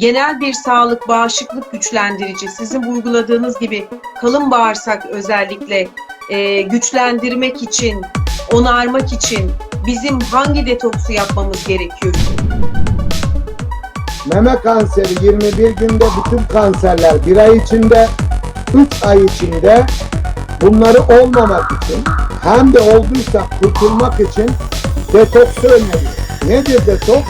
Genel bir sağlık bağışıklık güçlendirici sizin vurguladığınız gibi kalın bağırsak özellikle e, güçlendirmek için, onarmak için bizim hangi detoksu yapmamız gerekiyor? Meme kanseri 21 günde bütün kanserler bir ay içinde 3 ay içinde bunları olmamak için hem de olduysa kurtulmak için detoksu öneriyor. Nedir detoks?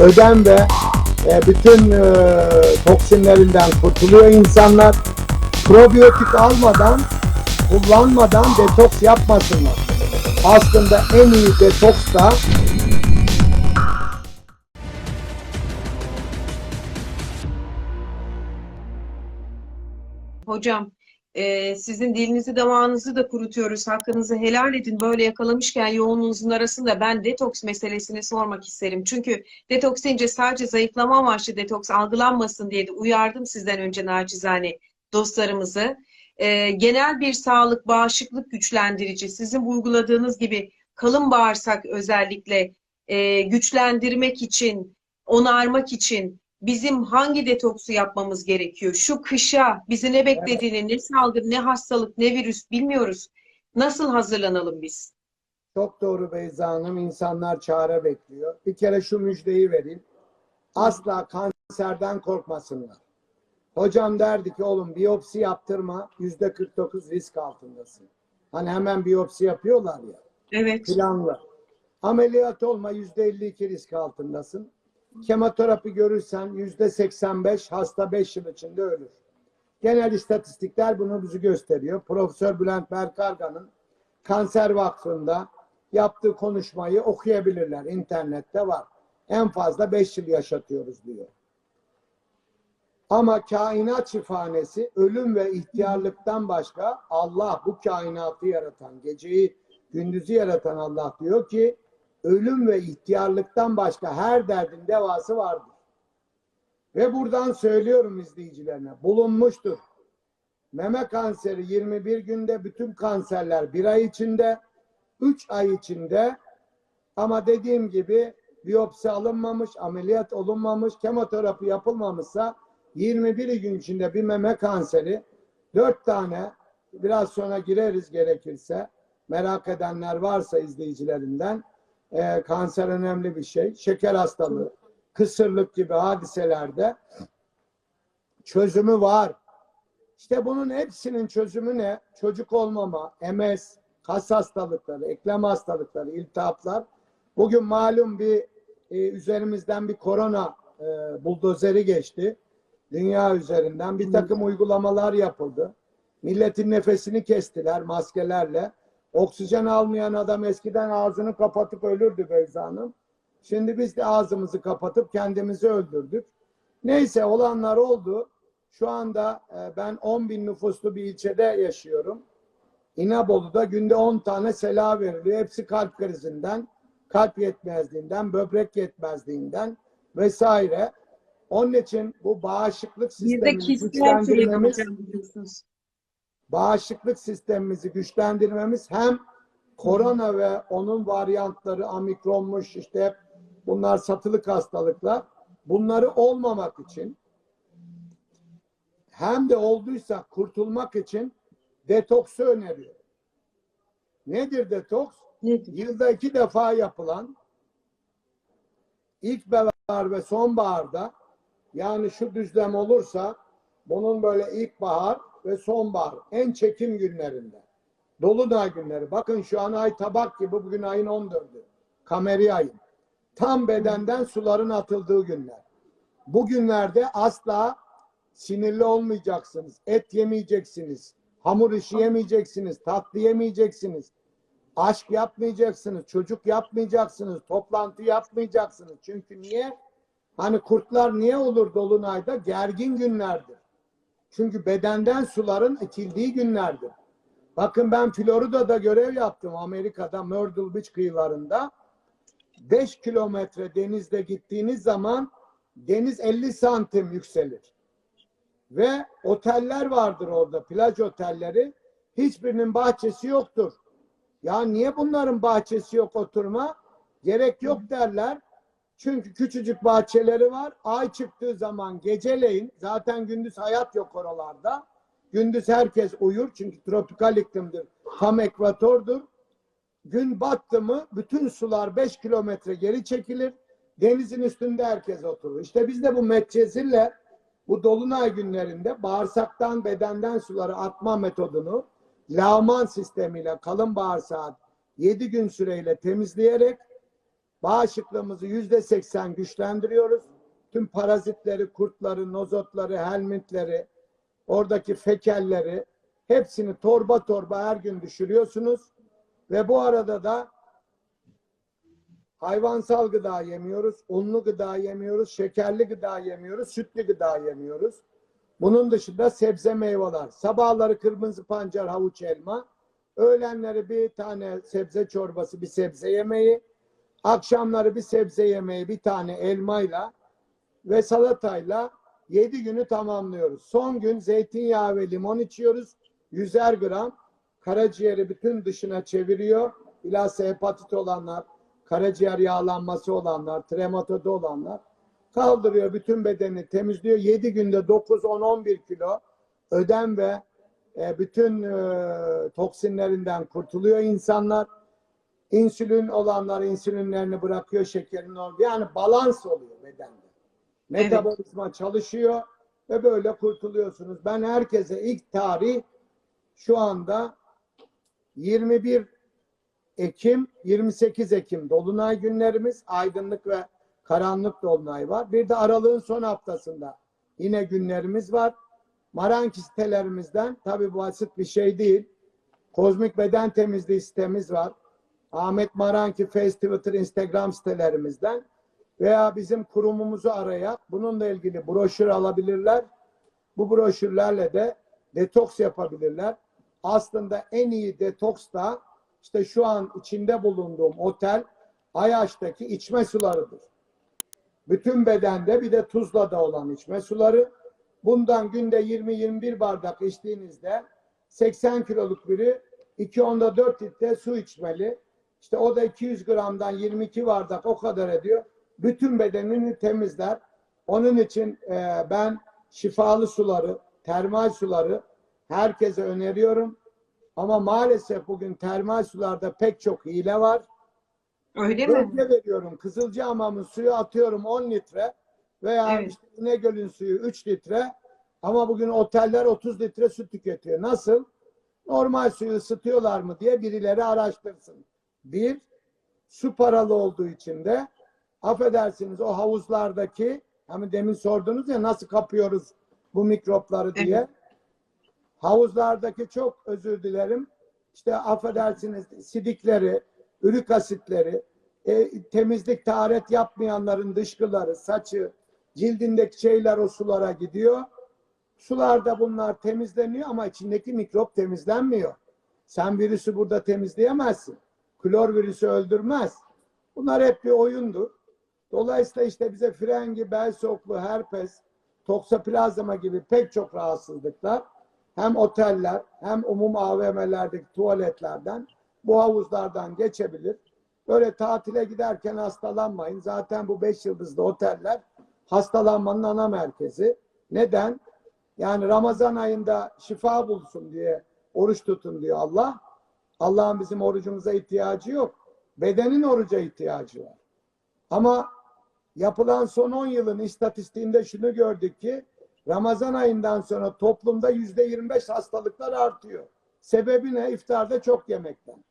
Ödem ve e, bütün e, toksinlerinden kurtuluyor insanlar. Probiyotik almadan, kullanmadan detoks yapmasınlar. Aslında en iyi detoks da Hocam e, sizin dilinizi damağınızı da kurutuyoruz. Hakkınızı helal edin. Böyle yakalamışken yoğunluğunuzun arasında ben detoks meselesini sormak isterim. Çünkü detoks deyince sadece zayıflama amaçlı detoks algılanmasın diye de uyardım sizden önce nacizane dostlarımızı. E, genel bir sağlık bağışıklık güçlendirici sizin vurguladığınız gibi kalın bağırsak özellikle e, güçlendirmek için, onarmak için bizim hangi detoksu yapmamız gerekiyor? Şu kışa bizi ne beklediğini, ne salgın, ne hastalık, ne virüs bilmiyoruz. Nasıl hazırlanalım biz? Çok doğru Beyza Hanım. İnsanlar çare bekliyor. Bir kere şu müjdeyi vereyim. Asla kanserden korkmasınlar. Hocam derdi ki oğlum biyopsi yaptırma. Yüzde 49 risk altındasın. Hani hemen biyopsi yapıyorlar ya. Evet. Planlı. Ameliyat olma yüzde 52 risk altındasın. Kemoterapi görürsen yüzde 85 hasta 5 yıl içinde ölür. Genel istatistikler bunu bizi gösteriyor. Profesör Bülent Berkarga'nın Kanser Vakfı'nda yaptığı konuşmayı okuyabilirler. İnternette var. En fazla 5 yıl yaşatıyoruz diyor. Ama kainat şifanesi ölüm ve ihtiyarlıktan başka Allah bu kainatı yaratan, geceyi gündüzü yaratan Allah diyor ki ölüm ve ihtiyarlıktan başka her derdin devası vardır. Ve buradan söylüyorum izleyicilerine bulunmuştur. Meme kanseri 21 günde bütün kanserler bir ay içinde 3 ay içinde ama dediğim gibi biyopsi alınmamış, ameliyat olunmamış, kemoterapi yapılmamışsa 21 gün içinde bir meme kanseri 4 tane biraz sonra gireriz gerekirse merak edenler varsa izleyicilerinden e, kanser önemli bir şey. Şeker hastalığı, kısırlık gibi hadiselerde çözümü var. İşte bunun hepsinin çözümü ne? Çocuk olmama, MS, kas hastalıkları, eklem hastalıkları, iltihaplar. Bugün malum bir e, üzerimizden bir korona e, buldozeri geçti. Dünya üzerinden bir takım uygulamalar yapıldı. Milletin nefesini kestiler maskelerle. Oksijen almayan adam eskiden ağzını kapatıp ölürdü Beyza Hanım. Şimdi biz de ağzımızı kapatıp kendimizi öldürdük. Neyse olanlar oldu. Şu anda e, ben 10 bin nüfuslu bir ilçede yaşıyorum. İnebolu'da günde 10 tane sela veriliyor. Hepsi kalp krizinden, kalp yetmezliğinden, böbrek yetmezliğinden vesaire. Onun için bu bağışıklık sistemini güçlendirmemiz. Bağışıklık sistemimizi güçlendirmemiz hem korona ve onun varyantları amikronmuş işte bunlar satılık hastalıklar bunları olmamak için hem de olduysa kurtulmak için detoksu öneriyor. Nedir detoks? Nedir? Yılda iki defa yapılan ilkbahar ve sonbaharda yani şu düzlem olursa bunun böyle ilkbahar ve sonbahar en çekim günlerinde. Dolunay günleri. Bakın şu an ay tabak gibi bugün ayın 14'ü. Kameri ayın. Tam bedenden suların atıldığı günler. Bu günlerde asla sinirli olmayacaksınız. Et yemeyeceksiniz. Hamur işi yemeyeceksiniz. Tatlı yemeyeceksiniz. Aşk yapmayacaksınız. Çocuk yapmayacaksınız. Toplantı yapmayacaksınız. Çünkü niye? Hani kurtlar niye olur dolunayda? Gergin günlerdir. Çünkü bedenden suların itildiği günlerdir. Bakın ben Florida'da görev yaptım Amerika'da Myrtle Beach kıyılarında. 5 kilometre denizde gittiğiniz zaman deniz 50 santim yükselir. Ve oteller vardır orada, plaj otelleri. Hiçbirinin bahçesi yoktur. Ya niye bunların bahçesi yok oturma? Gerek yok derler. Çünkü küçücük bahçeleri var. Ay çıktığı zaman geceleyin zaten gündüz hayat yok oralarda. Gündüz herkes uyur çünkü tropikal iklimdir. Tam ekvatordur. Gün battı mı bütün sular 5 kilometre geri çekilir. Denizin üstünde herkes oturur. İşte biz de bu metcezirle bu dolunay günlerinde bağırsaktan bedenden suları atma metodunu lağman sistemiyle kalın bağırsağı 7 gün süreyle temizleyerek bağışıklığımızı yüzde seksen güçlendiriyoruz. Tüm parazitleri, kurtları, nozotları, helmintleri, oradaki fekelleri hepsini torba torba her gün düşürüyorsunuz. Ve bu arada da hayvansal gıda yemiyoruz, unlu gıda yemiyoruz, şekerli gıda yemiyoruz, sütlü gıda yemiyoruz. Bunun dışında sebze meyveler. Sabahları kırmızı pancar, havuç, elma. Öğlenleri bir tane sebze çorbası, bir sebze yemeği. Akşamları bir sebze yemeği, bir tane elmayla ve salatayla 7 günü tamamlıyoruz. Son gün zeytinyağı ve limon içiyoruz. 100'er gram karaciğeri bütün dışına çeviriyor. Bilhassa hepatit olanlar, karaciğer yağlanması olanlar, trematodu olanlar kaldırıyor bütün bedeni temizliyor. 7 günde 9, 10, 11 kilo ödem ve e, bütün e, toksinlerinden kurtuluyor insanlar. İnsülin olanlar insülinlerini bırakıyor, şekerin oluyor. Yani balans oluyor bedende. Metabolizma çalışıyor ve böyle kurtuluyorsunuz. Ben herkese ilk tarih şu anda 21 Ekim, 28 Ekim Dolunay günlerimiz. Aydınlık ve karanlık Dolunay var. Bir de aralığın son haftasında yine günlerimiz var. Maranki sitelerimizden tabi bu basit bir şey değil. Kozmik beden temizliği sitemiz var. Ahmet Maranki Face Twitter Instagram sitelerimizden veya bizim kurumumuzu arayarak bununla ilgili broşür alabilirler. Bu broşürlerle de detoks yapabilirler. Aslında en iyi detoks da işte şu an içinde bulunduğum otel Ayaş'taki içme sularıdır. Bütün bedende bir de Tuzla'da olan içme suları. Bundan günde 20-21 bardak içtiğinizde 80 kiloluk biri 2 onda 4 litre su içmeli. İşte o da 200 gramdan 22 bardak o kadar ediyor. Bütün bedenini temizler. Onun için e, ben şifalı suları, termal suları herkese öneriyorum. Ama maalesef bugün termal sularda pek çok hile var. Öyle mi? Bölge veriyorum. Kızılcahamamın suyu atıyorum 10 litre veya Evet. işte İnegöl'ün suyu 3 litre ama bugün oteller 30 litre su tüketiyor. Nasıl? Normal suyu ısıtıyorlar mı diye birileri araştırsın. Bir, su paralı olduğu için de affedersiniz o havuzlardaki hani demin sordunuz ya nasıl kapıyoruz bu mikropları diye. Evet. Havuzlardaki çok özür dilerim. İşte affedersiniz sidikleri, ürik asitleri, e, temizlik taharet yapmayanların dışkıları, saçı, cildindeki şeyler o sulara gidiyor. Sularda bunlar temizleniyor ama içindeki mikrop temizlenmiyor. Sen virüsü burada temizleyemezsin. Klor virüsü öldürmez. Bunlar hep bir oyundur. Dolayısıyla işte bize frengi, bel soklu, herpes, toksoplazma gibi pek çok rahatsızlıklar hem oteller hem umum AVM'lerdeki tuvaletlerden bu havuzlardan geçebilir. Böyle tatile giderken hastalanmayın. Zaten bu beş yıldızlı oteller hastalanmanın ana merkezi. Neden? Yani Ramazan ayında şifa bulsun diye oruç tutun diyor Allah. Allah'ın bizim orucumuza ihtiyacı yok. Bedenin oruca ihtiyacı var. Ama yapılan son 10 yılın istatistiğinde şunu gördük ki Ramazan ayından sonra toplumda yüzde 25 hastalıklar artıyor. Sebebi ne? İftarda çok yemekten.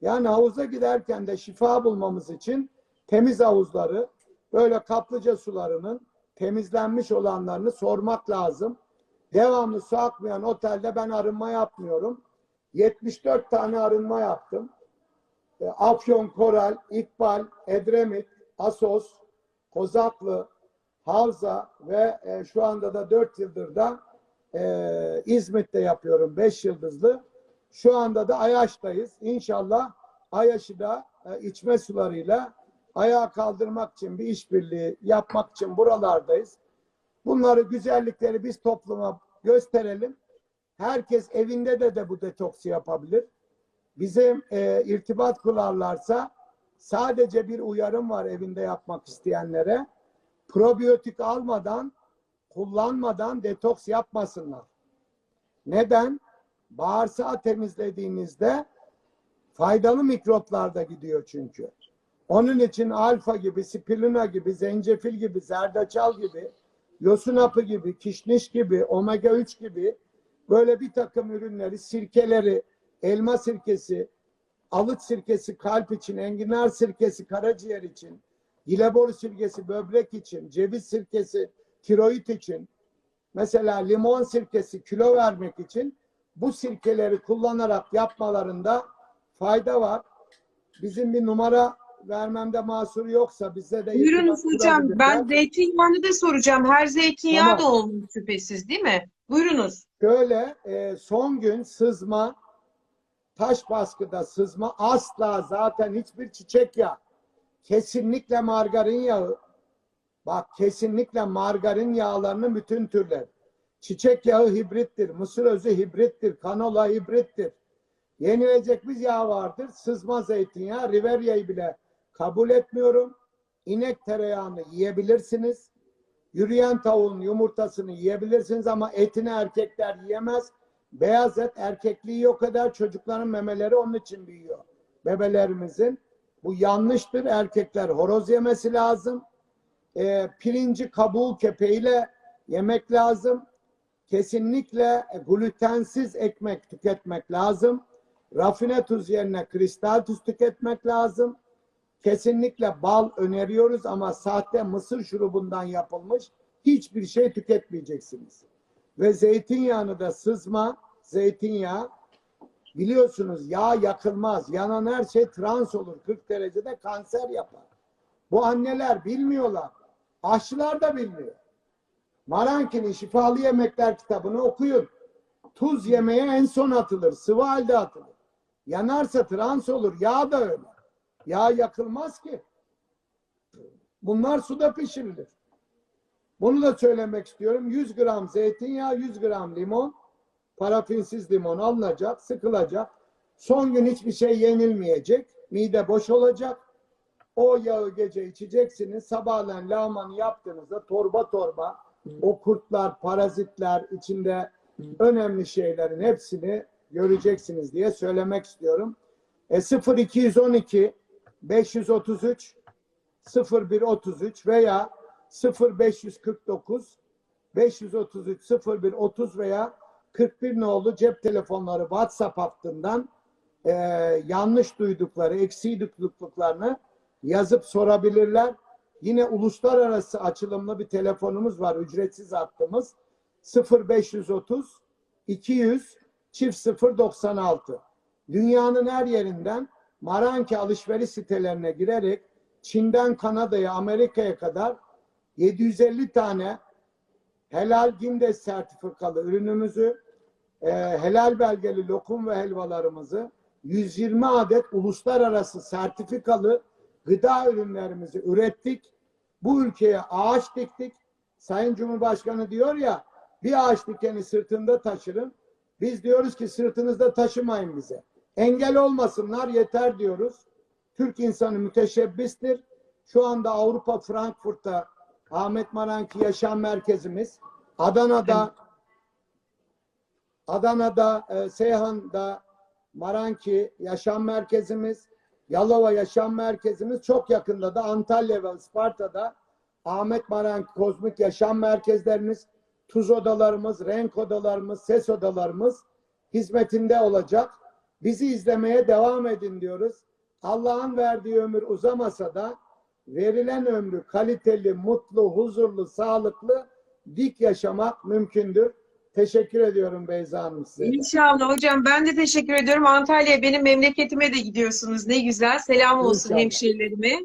Yani havuza giderken de şifa bulmamız için temiz havuzları, böyle kaplıca sularının temizlenmiş olanlarını sormak lazım. Devamlı su akmayan otelde ben arınma yapmıyorum. 74 tane arınma yaptım. E, Afyon, Koral, İkbal, Edremit, Asos, Kozaklı, Havza ve e, şu anda da 4 yıldır da e, İzmit'te yapıyorum 5 yıldızlı. Şu anda da Ayaş'tayız. İnşallah Ayaş'ı da e, içme sularıyla ayağa kaldırmak için bir işbirliği yapmak için buralardayız. Bunları güzellikleri biz topluma gösterelim. Herkes evinde de de bu detoksu yapabilir. Bizim e, irtibat kurarlarsa sadece bir uyarım var evinde yapmak isteyenlere. Probiyotik almadan, kullanmadan detoks yapmasınlar. Neden? Bağırsağı temizlediğinizde faydalı mikroplar da gidiyor çünkü. Onun için alfa gibi, spirulina gibi, zencefil gibi, zerdeçal gibi, yosun hapı gibi, kişniş gibi, omega 3 gibi böyle bir takım ürünleri, sirkeleri, elma sirkesi, alıç sirkesi kalp için, enginar sirkesi karaciğer için, gilebor sirkesi böbrek için, ceviz sirkesi tiroid için, mesela limon sirkesi kilo vermek için bu sirkeleri kullanarak yapmalarında fayda var. Bizim bir numara vermemde mahsur yoksa bize de Buyurunuz hocam. Ben zeytinyağını da soracağım. Her zeytinyağı Tamam. da olmuş şüphesiz değil mi? Buyurunuz. Şöyle e, son gün sızma, taş baskıda sızma asla zaten hiçbir çiçek yağı, kesinlikle margarin yağı, bak kesinlikle margarin yağlarının bütün türleri. Çiçek yağı hibrittir, mısır özü hibrittir, kanola hibrittir. Yenilecek bir yağ vardır, sızma zeytinyağı, Riveria'yı bile kabul etmiyorum. İnek tereyağını yiyebilirsiniz. Yürüyen tavuğun yumurtasını yiyebilirsiniz ama etini erkekler yiyemez. Beyaz et erkekliği yok eder. Çocukların memeleri onun için büyüyor. Bebelerimizin. Bu yanlıştır. Erkekler horoz yemesi lazım. Ee, pirinci kabuğu kepeğiyle yemek lazım. Kesinlikle glutensiz ekmek tüketmek lazım. Rafine tuz yerine kristal tuz tüketmek lazım. Kesinlikle bal öneriyoruz ama sahte mısır şurubundan yapılmış hiçbir şey tüketmeyeceksiniz. Ve zeytinyağını da sızma, zeytinyağı biliyorsunuz yağ yakılmaz. Yanan her şey trans olur. 40 derecede kanser yapar. Bu anneler bilmiyorlar. Aşçılar da bilmiyor. Maranki'nin Şifalı Yemekler kitabını okuyun. Tuz yemeğe en son atılır. Sıvı halde atılır. Yanarsa trans olur. Yağ da öyle. Yağ yakılmaz ki. Bunlar suda pişirilir. Bunu da söylemek istiyorum. 100 gram zeytinyağı, 100 gram limon, parafinsiz limon alınacak, sıkılacak. Son gün hiçbir şey yenilmeyecek. Mide boş olacak. O yağı gece içeceksiniz. Sabahleyin lağmanı yaptığınızda torba torba o kurtlar, parazitler içinde önemli şeylerin hepsini göreceksiniz diye söylemek istiyorum. E 0212 533 0133 veya 0549 533 0130 veya 41 nolu cep telefonları WhatsApp hattından e, yanlış duydukları, eksiği duyduklarını yazıp sorabilirler. Yine uluslararası açılımlı bir telefonumuz var, ücretsiz hattımız 0530 200 çift 096. Dünyanın her yerinden Maranki alışveriş sitelerine girerek Çin'den Kanada'ya, Amerika'ya kadar 750 tane helal Gindes sertifikalı ürünümüzü, e, helal belgeli lokum ve helvalarımızı, 120 adet uluslararası sertifikalı gıda ürünlerimizi ürettik. Bu ülkeye ağaç diktik. Sayın Cumhurbaşkanı diyor ya, bir ağaç dikeni sırtında taşırın. Biz diyoruz ki sırtınızda taşımayın bize. Engel olmasınlar yeter diyoruz. Türk insanı müteşebbistir. Şu anda Avrupa Frankfurt'ta Ahmet Maranki Yaşam Merkezimiz, Adana'da Adana'da e, Seyhan'da Maranki Yaşam Merkezimiz, Yalova Yaşam Merkezimiz çok yakında da Antalya ve Isparta'da Ahmet Maranki Kozmik Yaşam Merkezlerimiz, tuz odalarımız, renk odalarımız, ses odalarımız hizmetinde olacak. Bizi izlemeye devam edin diyoruz. Allah'ın verdiği ömür uzamasa da verilen ömrü kaliteli, mutlu, huzurlu, sağlıklı, dik yaşamak mümkündür. Teşekkür ediyorum Beyza Hanım size. İnşallah hocam. Ben de teşekkür ediyorum. Antalya'ya benim memleketime de gidiyorsunuz. Ne güzel. Selam olsun İnşallah. hemşehrilerime.